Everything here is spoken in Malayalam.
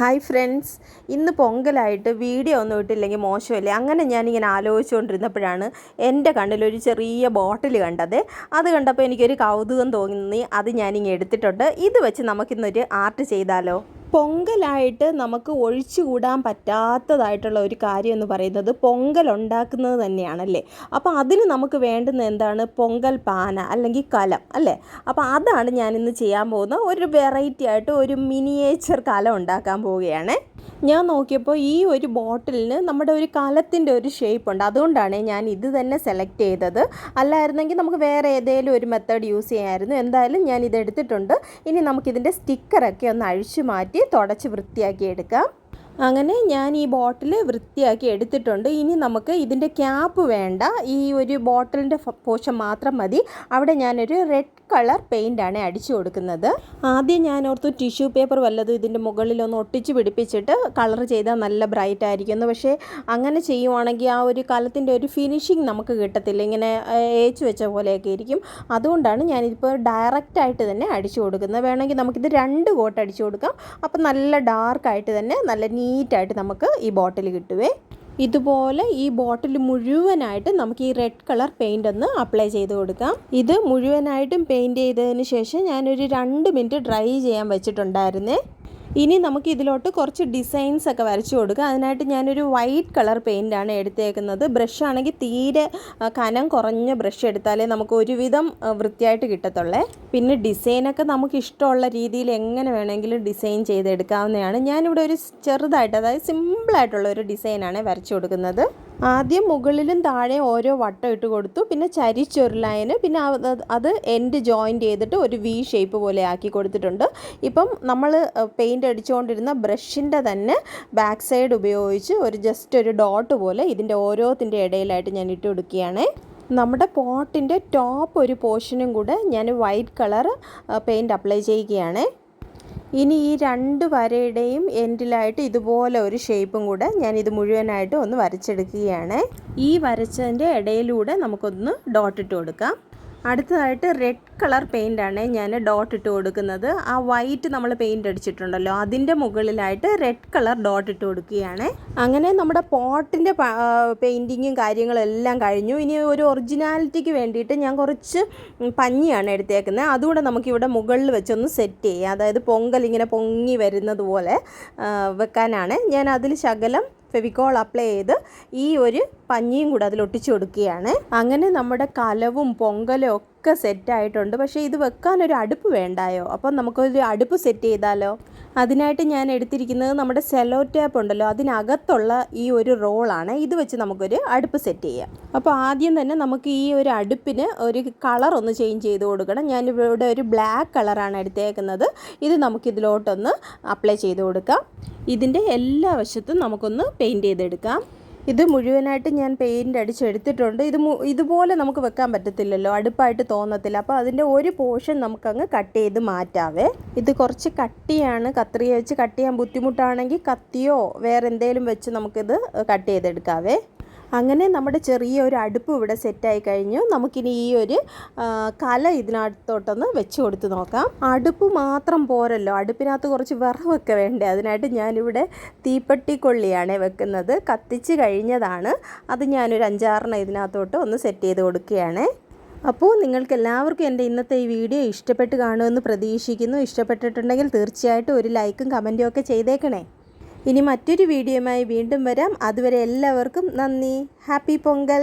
ഹായ് ഫ്രണ്ട്സ് ഇന്ന് പൊങ്കലായിട്ട് വീഡിയോ ഒന്നും ഇട്ടില്ലെങ്കിൽ മോശമല്ലേ? അങ്ങനെ ഞാനിങ്ങനെ ആലോചിച്ചുകൊണ്ടിരുന്നപ്പോഴാണ് എന്റെ കണ്ണിലൊരു ചെറിയ ബോട്ടിൽ കണ്ടത്. അത് കണ്ടപ്പോൾ എനിക്കൊരു കൗതുകം തോന്നി. അത് ഞാനിങ്ങനെ എടുത്തിട്ടുണ്ട്. ഇത് വെച്ച് നമുക്കിന്നൊരു ആർട്ട് ചെയ്താലോ? പൊങ്കലായിട്ട് നമുക്ക് ഒഴിച്ചുകൂടാൻ പറ്റാത്തതായിട്ടുള്ള ഒരു കാര്യം എന്ന് പറയുന്നത് പൊങ്കൽ ഉണ്ടാക്കുന്നത് തന്നെയാണല്ലേ? അപ്പോൾ അതിന് നമുക്ക് വേണ്ടുന്ന എന്താണ്? പൊങ്കൽ പാന അല്ലെങ്കിൽ കലം അല്ലേ? അപ്പോൾ അതാണ് ഞാനിന്ന് ചെയ്യാൻ പോകുന്ന ഒരു വെറൈറ്റി ആയിട്ട് ഒരു മിനിയേച്ചർ കലം ഉണ്ടാക്കാൻ പോവുകയാണ്. ഞാൻ നോക്കിയപ്പോൾ ഈ ഒരു ബോട്ടിലിന് നമ്മുടെ ഒരു കലത്തിന്റെ ഒരു ഷേപ്പ് ഉണ്ട്. അതുകൊണ്ടാണ് ഞാൻ ഇത് തന്നെ സെലക്ട് ചെയ്തത്. അല്ലായിരുന്നെങ്കിൽ നമുക്ക് വേറെ ഏതെങ്കിലും ഒരു മെത്തേഡ് യൂസ് ചെയ്യാമായിരുന്നു എന്തായാലും ഞാൻ ഇത് എടുത്തിട്ടുണ്ട്. ഇനി നമുക്കിതിന്റെ സ്റ്റിക്കറൊക്കെ ഒന്ന് അഴിച്ചു മാറ്റി തുടച്ച് വൃത്തിയാക്കി എടുക്കാം. അങ്ങനെ ഞാൻ ഈ ബോട്ടിൽ വൃത്തിയാക്കി എടുത്തിട്ടുണ്ട്. ഇനി നമുക്ക് ഇതിന്റെ ക്യാപ്പ് വേണ്ട. ഈ ഒരു ബോട്ടിലിന്റെ പോഷൻ മാത്രം മതി. അവിടെ ഞാനൊരു റെഡ് കളർ പെയിന്റാണ് അടിച്ചു കൊടുക്കുന്നത്. ആദ്യം ഞാൻ ഓർത്തു ടിഷ്യൂ പേപ്പർ വല്ലതും ഇതിന്റെ മുകളിലൊന്ന് ഒട്ടിച്ച് പിടിപ്പിച്ചിട്ട് കളർ ചെയ്താൽ നല്ല ബ്രൈറ്റ് ആയിരിക്കുന്നു. പക്ഷേ അങ്ങനെ ചെയ്യുവാണെങ്കിൽ ആ ഒരു കലത്തിന്റെ ഒരു ഫിനിഷിങ് നമുക്ക് കിട്ടത്തില്ല. ഇങ്ങനെ ഏച്ചു വെച്ച പോലെയൊക്കെ ഇരിക്കും. അതുകൊണ്ടാണ് ഞാനിപ്പോൾ ഡയറക്റ്റായിട്ട് തന്നെ അടിച്ചു കൊടുക്കുന്നത്. വേണമെങ്കിൽ നമുക്കിത് രണ്ട് കോട്ട് അടിച്ചു കൊടുക്കാം. അപ്പം നല്ല ഡാർക്കായിട്ട് തന്നെ നല്ല നീറ്റായിട്ട് നമുക്ക് ഈ ബോട്ടിൽ കിട്ടുവേ. ഇതുപോലെ ഈ ബോട്ടിൽ മുഴുവനായിട്ട് നമുക്ക് ഈ റെഡ് കളർ പെയിന്റ് ഒന്ന് അപ്ലൈ ചെയ്ത് കൊടുക്കാം. ഇത് മുഴുവനായിട്ടും പെയിന്റ് ചെയ്തതിന് ശേഷം ഞാനൊരു രണ്ട് മിനിറ്റ് ഡ്രൈ ചെയ്യാൻ വെച്ചിട്ടുണ്ടായിരുന്നേ. ഇനി നമുക്ക് ഇതിലോട്ട് കുറച്ച് ഡിസൈൻസ് ഒക്കെ വരച്ചു കൊടുക്കുക അതിനായിട്ട് ഞാനൊരു വൈറ്റ് കളർ പെയിന്റാണ് എടുത്തേക്കുന്നത്. ബ്രഷ് ആണെങ്കിൽ തീരെ കനം കുറഞ്ഞ ബ്രഷ് എടുത്താലേ നമുക്ക് ഒരുവിധം വൃത്തിയായിട്ട് കിട്ടത്തുള്ളേ. പിന്നെ ഡിസൈനൊക്കെ നമുക്ക് ഇഷ്ടമുള്ള രീതിയിൽ എങ്ങനെ വേണമെങ്കിലും ഡിസൈൻ ചെയ്തെടുക്കാവുന്നതാണ്. ഞാനിവിടെ ഒരു ചെറുതായിട്ട് അതായത് സിമ്പിളായിട്ടുള്ള ഒരു ഡിസൈനാണ് വരച്ചു കൊടുക്കുന്നത്. ആദ്യം മുകളിലും താഴെ ഓരോ വട്ടം ഇട്ട് കൊടുത്തു. പിന്നെ ചരിച്ചൊരു ലൈന് പിന്നെ അത് എൻഡ് ജോയിന്റ് ചെയ്തിട്ട് ഒരു വി ഷേപ്പ് പോലെ ആക്കി കൊടുത്തിട്ടുണ്ട്. ഇപ്പം നമ്മൾ പെയിന്റ് അടിച്ചുകൊണ്ടിരുന്ന ബ്രഷിന്റെ തന്നെ ബാക്ക് സൈഡ് ഉപയോഗിച്ച് ഒരു ജസ്റ്റ് ഒരു ഡോട്ട് പോലെ ഇതിന്റെ ഓരോത്തിന്റെ ഇടയിലായിട്ട് ഞാൻ ഇട്ട് കൊടുക്കുകയാണ്. നമ്മുടെ പോട്ടിന്റെ ടോപ്പ് ഒരു പോർഷനും കൂടെ ഞാൻ വൈറ്റ് കളർ പെയിന്റ് അപ്ലൈ ചെയ്യുകയാണ്. ഇനി ഈ രണ്ട് വരയുടെയും എൻഡിലായിട്ട് ഇതുപോലെ ഒരു ഷേപ്പും കൂടെ ഞാൻ ഇത് മുഴുവനായിട്ട് ഒന്ന് വരച്ചെടുക്കുകയാണ്. ഈ വരച്ചതിന്റെ ഇടയിലൂടെ നമുക്കൊന്ന് ഡോട്ടിട്ട് കൊടുക്കാം. അടുത്തതായിട്ട് റെഡ് കളർ പെയിന്റാണ് ഞാൻ ഡോട്ട് ഇട്ട് കൊടുക്കുന്നത്. ആ വൈറ്റ് നമ്മൾ പെയിന്റ് അടിച്ചിട്ടുണ്ടല്ലോ അതിന്റെ മുകളിലായിട്ട് റെഡ് കളർ ഡോട്ട് ഇട്ട് കൊടുക്കുകയാണ്. അങ്ങനെ നമ്മുടെ പോട്ടിന്റെ പെയിന്റിങ്ങും കാര്യങ്ങളെല്ലാം കഴിഞ്ഞു. ഇനി ഒരു ഒറിജിനാലിറ്റിക്ക് വേണ്ടിയിട്ട് ഞാൻ കുറച്ച് പഞ്ഞിയാണ് എടുത്തേക്കുന്നത്. അതുകൂടെ നമുക്കിവിടെ മുകളിൽ വെച്ചൊന്ന് സെറ്റ് ചെയ്യാം. അതായത് പൊങ്കൽ ഇങ്ങനെ പൊങ്ങി വരുന്നത് പോലെ വെക്കാനാണ്. ഞാൻ അതിൽ ശകലം ഫെവിക്കോൾ അപ്ലൈ ചെയ്ത് ഈ ഒരു പഞ്ഞിയും കൂടെ അതിൽ ഒട്ടിച്ചു കൊടുക്കുകയാണ്. അങ്ങനെ നമ്മുടെ കലവും പൊങ്കലും ഒക്കെ സെറ്റായിട്ടുണ്ട് പക്ഷേ ഇത് വെക്കാൻ ഒരു അടുപ്പ് വേണ്ടായോ? അപ്പം നമുക്കൊരു അടുപ്പ് സെറ്റ് ചെയ്താലോ? അതിനായിട്ട് ഞാൻ എടുത്തിരിക്കുന്നത് നമ്മുടെ സെലോ ടാപ്പ് ഉണ്ടല്ലോ അതിനകത്തുള്ള ഈ ഒരു റോളാണ് ഇത് വെച്ച് നമുക്കൊരു അടുപ്പ് സെറ്റ് ചെയ്യാം. അപ്പോൾ ആദ്യം തന്നെ നമുക്ക് ഈ ഒരു അടുപ്പിന് ഒരു കളർ ഒന്ന് ചേഞ്ച് ചെയ്ത് കൊടുക്കണം. ഞാൻ ഇവിടെ ഒരു ബ്ലാക്ക് കളറാണ് എടുത്തേക്കുന്നത്. ഇത് നമുക്കിതിലോട്ടൊന്ന് അപ്ലൈ ചെയ്ത് കൊടുക്കാം. ഇതിന്റെ എല്ലാ വശത്തും നമുക്കൊന്ന് പെയിന്റ് ചെയ്തെടുക്കാം. ഇത് മുഴുവനായിട്ട് ഞാൻ പെയിന്റ് അടിച്ചെടുത്തിട്ടുണ്ട് ഇത് ഇതുപോലെ നമുക്ക് വെക്കാൻ പറ്റത്തില്ലല്ലോ അടുപ്പായിട്ട് തോന്നത്തില്ല. അപ്പോൾ അതിന്റെ ഒരു പോർഷൻ നമുക്കങ്ങ് കട്ട് ചെയ്ത് മാറ്റാവേ. ഇത് കുറച്ച് കട്ടിയാണ് കത്രിയ വെച്ച് കട്ട് ചെയ്യാൻ ബുദ്ധിമുട്ടാണെങ്കിൽ കത്തിയോ വേറെ എന്തെങ്കിലും വെച്ച് നമുക്കിത് കട്ട് ചെയ്തെടുക്കാവേ. അങ്ങനെ നമ്മുടെ ചെറിയ ഒരു അടുപ്പ് ഇവിടെ സെറ്റായി കഴിഞ്ഞു. നമുക്കിനി ഈ ഒരു കല ഇതിനകത്തോട്ടൊന്ന് വെച്ച് കൊടുത്ത് നോക്കാം. അടുപ്പ് മാത്രം പോരല്ലോ. അടുപ്പിനകത്ത് കുറച്ച് വിറവൊക്കെ വേണ്ടേ? അതിനായിട്ട് ഞാനിവിടെ തീപ്പെട്ടി കൊള്ളിയാണ് വെക്കുന്നത്. കത്തിച്ച് കഴിഞ്ഞതാണ്. അത് ഞാനൊരു അഞ്ചാറെണ്ണം ഇതിനകത്തോട്ട് ഒന്ന് സെറ്റ് ചെയ്ത് കൊടുക്കുകയാണ്. അപ്പോൾ നിങ്ങൾക്ക് എല്ലാവർക്കും എന്റെ ഇന്നത്തെ ഈ വീഡിയോ ഇഷ്ടപ്പെട്ട് കാണുമെന്ന് പ്രതീക്ഷിക്കുന്നു. ഇഷ്ടപ്പെട്ടിട്ടുണ്ടെങ്കിൽ തീർച്ചയായിട്ടും ഒരു ലൈക്കും കമന്റും ഒക്കെ ചെയ്തേക്കണേ. ഇനി മറ്റൊരു വീഡിയോയുമായി വീണ്ടും വരാം. അതുവരെ എല്ലാവർക്കും നന്ദി. ഹാപ്പി പൊങ്കൽ.